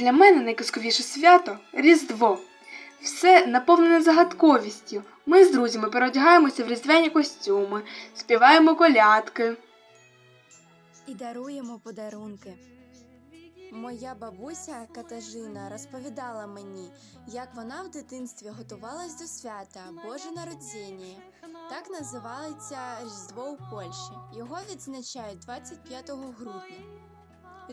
для мене найказковіше свято Різдво. Все наповнене загадковістю. Ми з друзями переодягаємося в різдвяні костюми, співаємо колядки. і даруємо подарунки. Моя бабуся Катажина розповідала мені, як вона в дитинстві готувалась до свята Боже народзення. Так називається Різдво у Польщі. Його відзначають 25 грудня.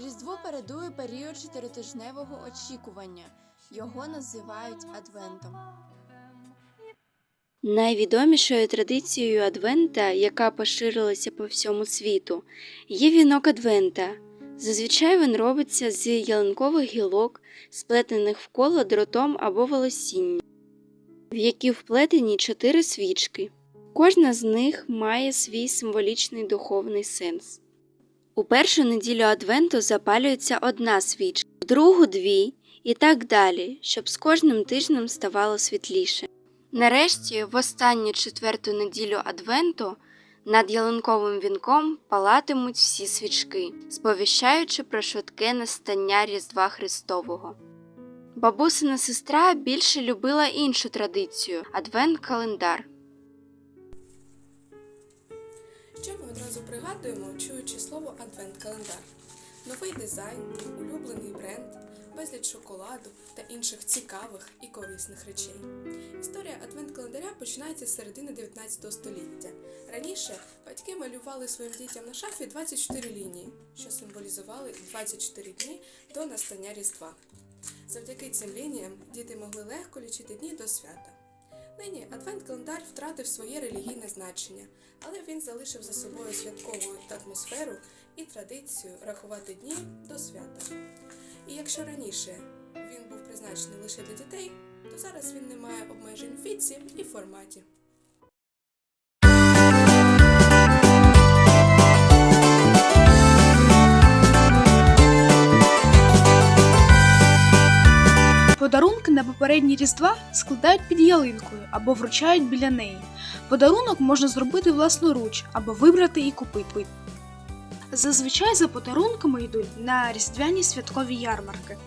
Різдво передує період чотиритижневого очікування. Його називають Адвентом. Найвідомішою традицією Адвента, яка поширилася по всьому світу, є вінок Адвента. Зазвичай він робиться з ялинкових гілок, сплетених вколо дротом або волосінням, в які вплетені чотири свічки. Кожна з них має свій символічний духовний сенс. У першу неділю Адвенту запалюється одна свічка, в другу дві і так далі, щоб з кожним тижнем ставало світліше. Нарешті, в останню четверту неділю Адвенту над ялинковим вінком палатимуть всі свічки, сповіщаючи про швидке настання Різдва Христового. Бабусина сестра більше любила іншу традицію адвент-календар. Що пригадуємо, чуючи слово адвент-календар? Новий дизайн, улюблений бренд, безліч шоколаду та інших цікавих і корисних речей. Історія адвент-календаря починається з середини 19 століття. Раніше батьки малювали своїм дітям на шафі 24 лінії, що символізували 24 дні до настання Різдва. Завдяки цим лініям діти могли легко лічити дні до свята. Нині адвент-календар втратив своє релігійне значення, але він залишив за собою святкову атмосферу і традицію рахувати дні до свята. І якщо раніше він був призначений лише для дітей, то зараз він не має обмежень в віці і форматі. Подарунки на попередні різдва складають під ялинкою або вручають біля неї. Подарунок можна зробити власноруч або вибрати і купити. Зазвичай за подарунками йдуть на різдвяні святкові ярмарки.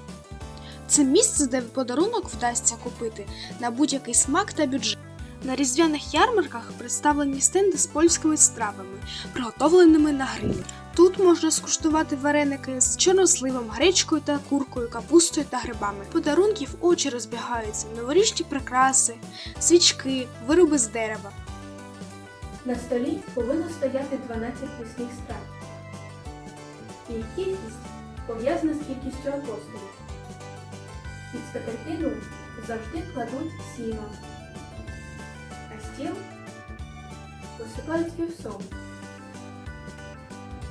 Це місце, де подарунок вдасться купити на будь-який смак та бюджет. На різдвяних ярмарках представлені стенди з польськими стравами, приготовленими на грилі. Тут можна скуштувати вареники з чорносливом, гречкою та куркою, капустою та грибами. Подарунків очі розбігаються, новорічні прикраси, свічки, вироби з дерева. На столі повинно стояти 12 пісних страв. Їх кількість пов'язана з кількістю апостолів. Під скатертину завжди кладуть сіно, а стіл посипають вівсом.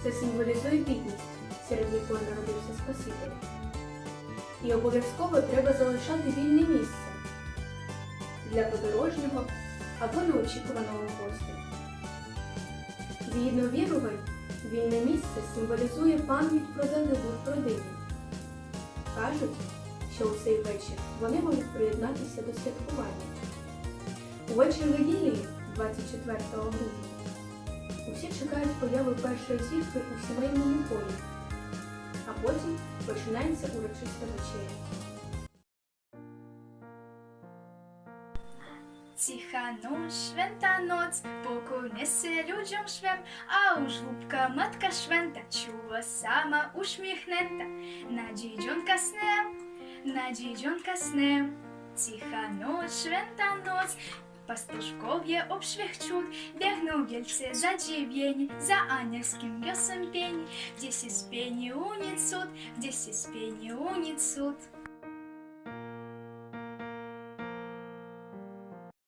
Це символізує бідність, серед якої народився Спаситель. І обов'язково треба залишати вільне місце для подорожнього або неочікуваного гостя. Згідно вірувань, вільне місце символізує пам'ять про загиблих родині. Кажуть, що у цей вечір вони можуть приєднатися до святкування. У вечір неділі, 24 грудня, усі чекають появи першої зірки у сімейному колі, а потім починається урочиста вечеря. Cicha noc, święta noc, pokój niesie ludziom szwem, a u żłóbka matka święta czuła sama uśmiechnięta. Na dziedzionka snem, na dziedzionka snem. Cicha noc, święta noc, pastuszkowie obświechczut, biegną wielcy zadziwieni, za anielskim wiosem pieni, gdzie się spieni unie cud, gdzie